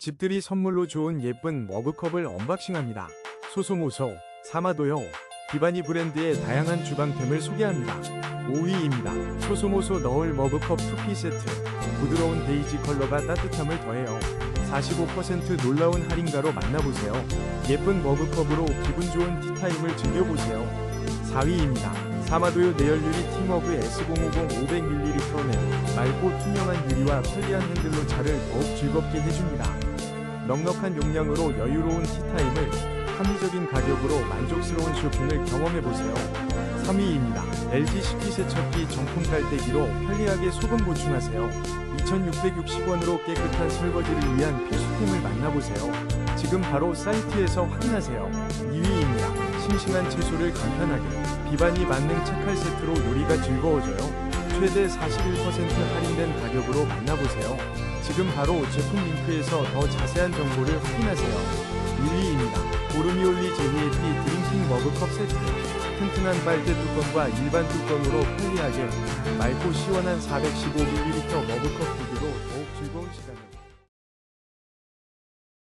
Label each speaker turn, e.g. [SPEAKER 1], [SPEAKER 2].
[SPEAKER 1] 집들이 선물로 좋은 예쁜 머그컵을 언박싱합니다. 소소모소, 사마도요. 비바니 브랜드의 다양한 주방템을 소개합니다. 5위입니다. 소소모소 너울 머그컵 2피 세트. 부드러운 베이지 컬러가 따뜻함을 더해요. 45% 놀라운 할인가로 만나보세요. 예쁜 머그컵으로 기분 좋은 티타임을 즐겨보세요. 4위입니다. 사마도요 내열유리 팀워그 S050 500ml는 맑고 투명한 유리와 편리한 핸들로 차를 더욱 즐겁게 해줍니다. 넉넉한 용량으로 여유로운 티타임을 합리적인 가격으로 만족스러운 쇼핑을 경험해보세요. 3위입니다. LG 식기세척기 정품 깔때기로 편리하게 소금 보충하세요. 2,660원으로 깨끗한 설거지를 위한 필수템을 만나보세요. 지금 바로 사이트에서 확인하세요. 2위입니다. 싱싱한 채소를 간편하게 비바니 만능 채칼 세트로 요리가 즐거워져요. 최대 41% 할인된 가격으로 만나보세요. 지금 바로 제품 링크에서 더 자세한 정보를 확인하세요. 1위입니다. 오르미올리 제니에티 드링킹 머그컵 세트. 튼튼한 빨대 뚜껑과 일반 뚜껑으로 편리하게 맑고 시원한 415ml